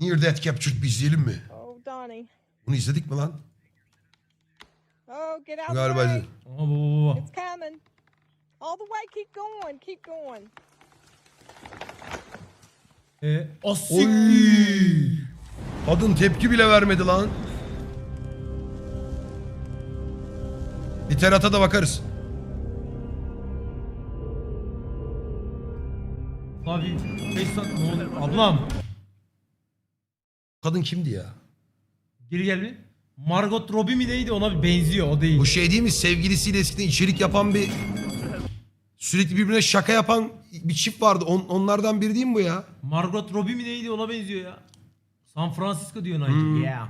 Near Death Captured bir izleyelim mi? Oh, Donnie. Bunu izledik mi lan? Oh, get out Galiba the way. izledik. Bu bu bu. It's coming. All the way. Keep going. Keep going. Ee, o Oy! Kadın tepki bile vermedi lan. Literata da bakarız. Abi 5 saat ne oluyor? Ablam. Kadın kimdi ya? Geri gel bir. Margot Robbie mi neydi ona bir benziyor o değil. Bu şey değil mi? Sevgilisiyle eskiden içerik yapan bir... Sürekli birbirine şaka yapan bir çift vardı. On- onlardan biri değil mi bu ya? Margot Robbie mi neydi ona benziyor ya. San Francisco diyor Nike. Hmm. Yeah.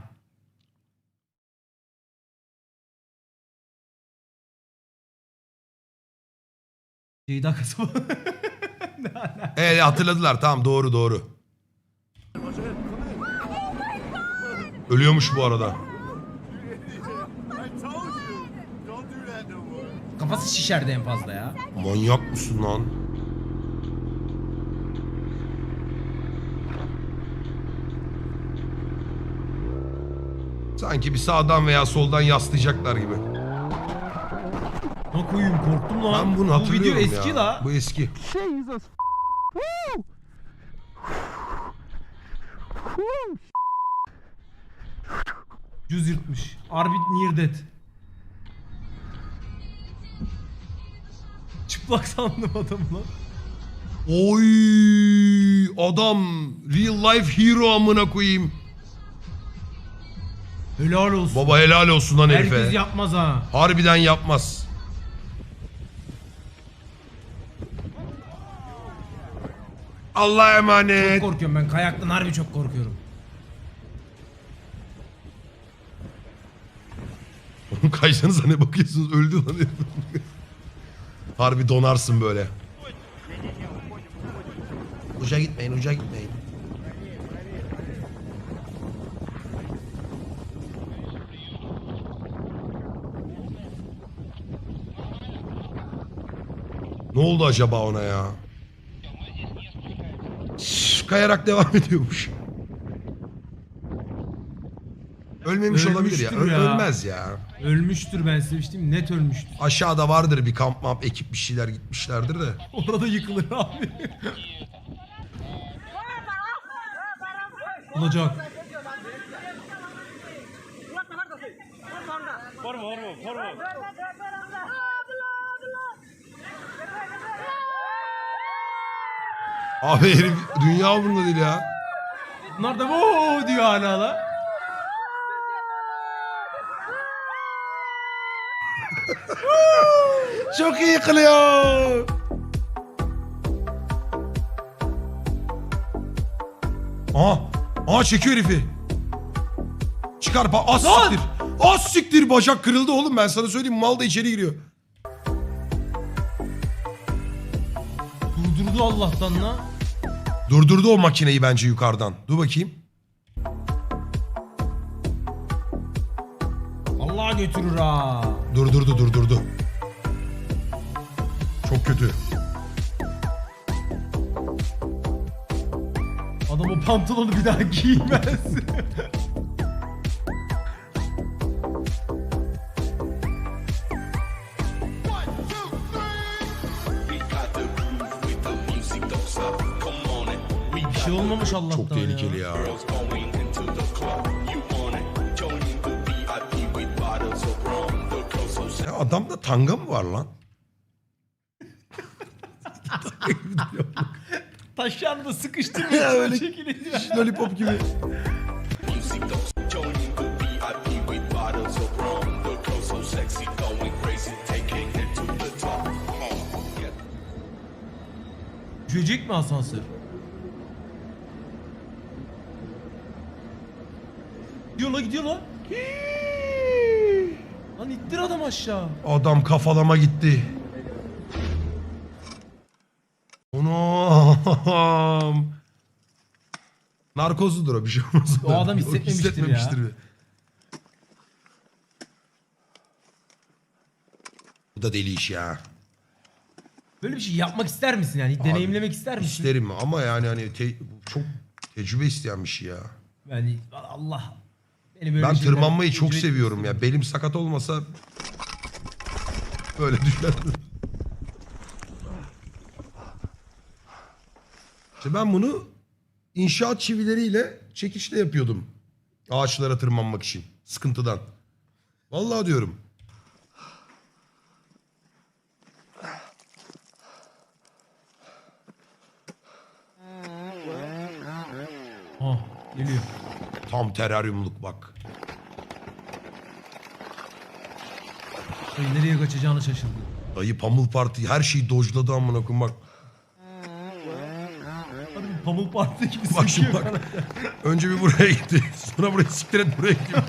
Ceyda kasaba. Evet hatırladılar. Tamam doğru doğru. Ölüyormuş bu arada. Kafası şişerdi en fazla ya. Manyak mısın lan? Sanki bir sağdan veya soldan yaslayacaklar gibi. Ne koyayım korktum lan. Ben bunu Bu hatırlıyorum video eski ya. la. Bu eski. Cüz yırtmış. Arbit near dead. Çıplak sandım adamı lan. Oy adam real life hero amına koyayım. Helal olsun. Baba helal olsun lan herife. Herkes yapmaz ha. Harbiden yapmaz. Allah'a Çok emanet. korkuyorum ben kayaktan harbi çok korkuyorum. Oğlum kaysanıza ne bakıyorsunuz öldü lan. Harbi donarsın böyle. Uca gitmeyin uca gitmeyin. Ne oldu acaba ona ya? Şşş, kayarak devam ediyormuş. Ölmemiş olabilir ya. Ölmüştür ya. Ölmez ya. Ölmüştür ben bir şey? Net ölmüştür. Aşağıda vardır bir kamp map ekip bir şeyler gitmişlerdir de. Orada yıkılır abi. Olacak. Abi herif dünya umurunda değil ya. Bunlar da ooo diyor hala la. Çok iyi kılıyor. Aha. Aha çekiyor herifi. Çıkar. Ba az Lan! siktir. Az siktir. Bacak kırıldı oğlum ben sana söyleyeyim. Mal da içeri giriyor. Durdurdu Allah'tan la. Durdurdu o makineyi bence yukarıdan. Dur bakayım. Götürür ha. Durdurdu durdurdu. Çok kötü. Adam o pantolonu bir daha giymez. bir şey olmamış Allah'tan Çok tehlikeli ya. Ya adamda tanga mı var lan? Taşlarını da sıkıştırmıyor. Ya öyle- şekil ediyor. Lollipop gibi. Düşecek mi asansör? Gidiyor la gidiyor la. Lan ittir adam aşağı. Adam kafalama gitti. Anam. Narkozludur o bir şey olmaz. O adam hissetmemiştir ya. bir. Bu da deli iş ya. Böyle bir şey yapmak ister misin yani? Deneyimlemek ister misin? İsterim ama yani hani te- çok Tecrübe isteyen bir şey ya. Yani Allah. Beni böyle Ben şeyler tırmanmayı çok tecrübe seviyorum ya. Belim sakat olmasa böyle düşerdim. İşte ben bunu inşaat çivileriyle çekiçle yapıyordum. Ağaçlara tırmanmak için. Sıkıntıdan. Vallahi diyorum. Ha, geliyor. Tam teraryumluk bak. Ay, nereye kaçacağını şaşırdı. Dayı Pummel Parti her şeyi dojladı amına koyayım bak. Harbi Pamuk Parti gibi Bak şimdi sekiyor bak. Önce bir buraya gitti. Sonra buraya siktir et buraya gitti.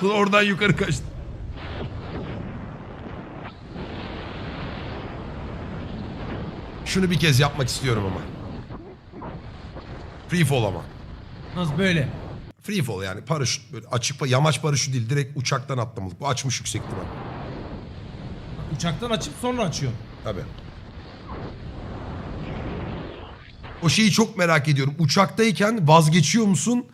Sonra oradan yukarı kaçtı. Şunu bir kez yapmak istiyorum ama. Free fall ama. Nasıl böyle? Free fall yani paraşüt böyle açık yamaç paraşütü değil direkt uçaktan atlamalık. Bu açmış yüksek ihtimal. Uçaktan açıp sonra açıyor. Tabii. O şeyi çok merak ediyorum. Uçaktayken vazgeçiyor musun?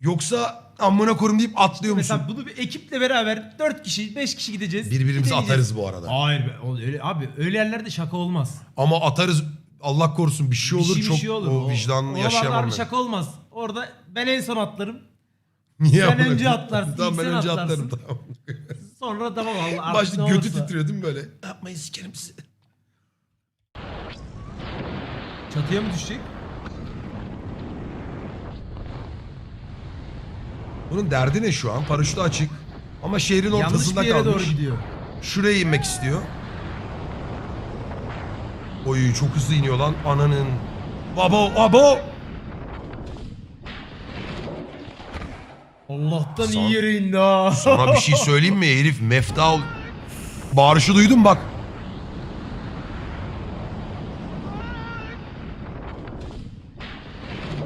Yoksa amına korum deyip atlıyor musun? Mesela bunu bir ekiple beraber 4 kişi 5 kişi gideceğiz. Birbirimizi atarız bu arada. Hayır be, o öyle, abi öyle yerlerde şaka olmaz. Ama atarız Allah korusun bir şey Bir olur şey, bir çok şey olur. o vicdanını oralarda yaşayamam ben. şaka olmaz. Orada ben en son atlarım. Niye sen önce atlarsın, Tamam ben sen önce atlarsın. atlarım tamam. Sonra tamam Allah Başta götü olursa. titriyor değil mi böyle? Yapmayın sikerim sizi. Çatıya mı düşecek? Bunun derdi ne şu an? Paraşütü açık. Ama şehrin Yanlış ortasında bir yere kalmış. doğru gidiyor. Şuraya inmek istiyor. Oy çok hızlı iniyor lan ananın. Babo abo. Allah'tan Son- iyi yere indi ha. Sana bir şey söyleyeyim mi herif mefta Bağırışı duydun bak.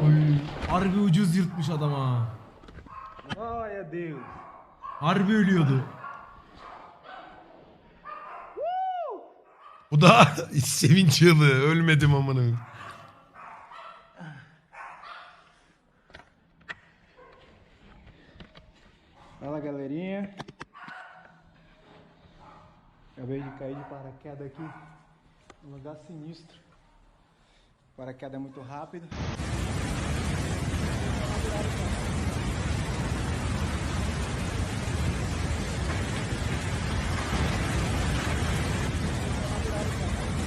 Oy, harbi ucuz yırtmış adam ha. Adeus. Harbi ölüyordu. Bu da sevinç çığlığı. Ölmedim amına. Fala galerinha. Acabei de cair de paraquedas aqui. Um lugar sinistro. Paraquedas é muito rápido.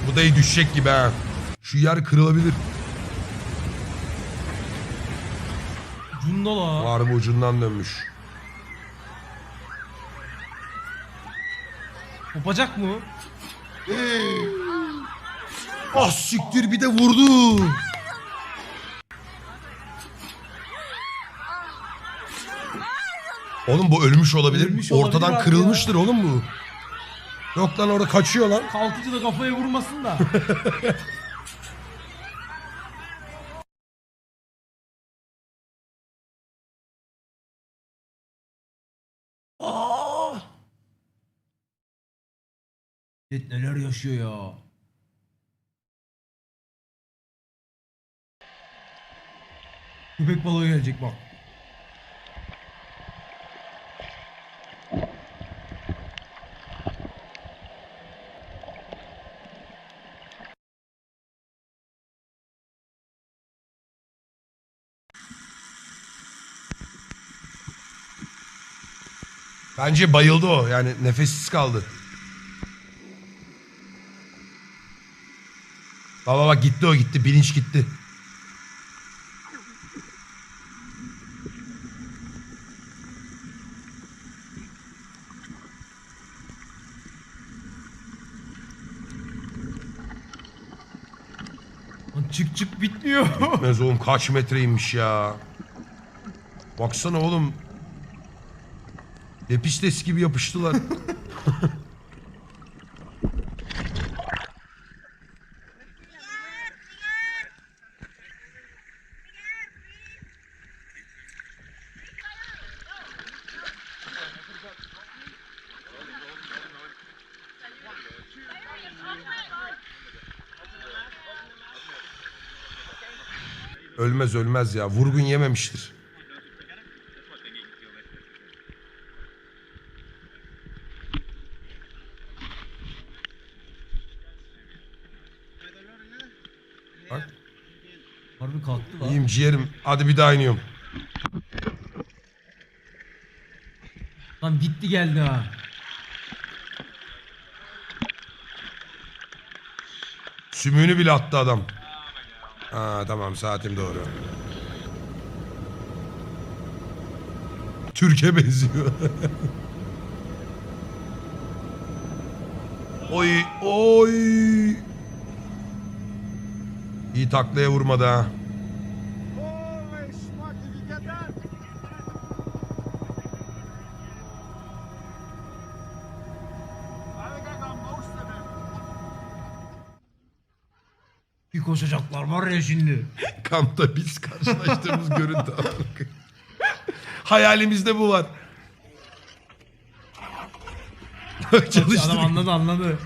Bu dayı düşecek gibi ha. Şu yer kırılabilir. Cundala. Harbi ucundan dönmüş. Kopacak mı? Ah siktir bir de vurdu. Oğlum bu ölmüş olabilir. Ölmüş olabilir Ortadan abi kırılmıştır oğlum bu. Yok lan orada kaçıyor lan. Kalkıcı da kafaya vurmasın da. Aa! Millet neler yaşıyor ya. Köpek balığı gelecek bak. Bence bayıldı o. Yani nefessiz kaldı. Baba bak gitti o gitti. Bilinç gitti. Lan çık çık bitmiyor. Bitmez oğlum kaç metreymiş ya. Baksana oğlum. Lepistes gibi yapıştılar. Ölmez ölmez ya. Vurgun yememiştir. Bak. Harbi kalktı lan. İyiyim ciğerim. Hadi bir daha iniyorum. Lan gitti geldi ha. Sümüğünü bile attı adam. Ha tamam saatim doğru. Türkiye benziyor. oy oy. İyi taklaya vurmadı ha. Bir koşacaklar var ya şimdi. Kampta biz karşılaştığımız görüntü. Hayalimizde bu var. Adam anladı anladı.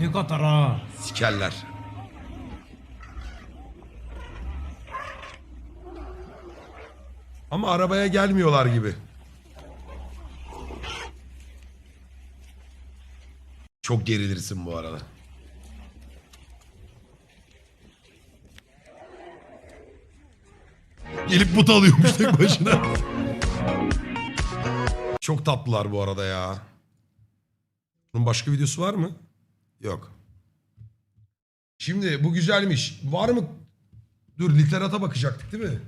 Ne kadar ha. Sikerler. Ama arabaya gelmiyorlar gibi. Çok gerilirsin bu arada. Gelip but alıyormuş tek başına. Çok tatlılar bu arada ya. Bunun başka videosu var mı? Yok. Şimdi bu güzelmiş. Var mı? Dur literata bakacaktık değil mi?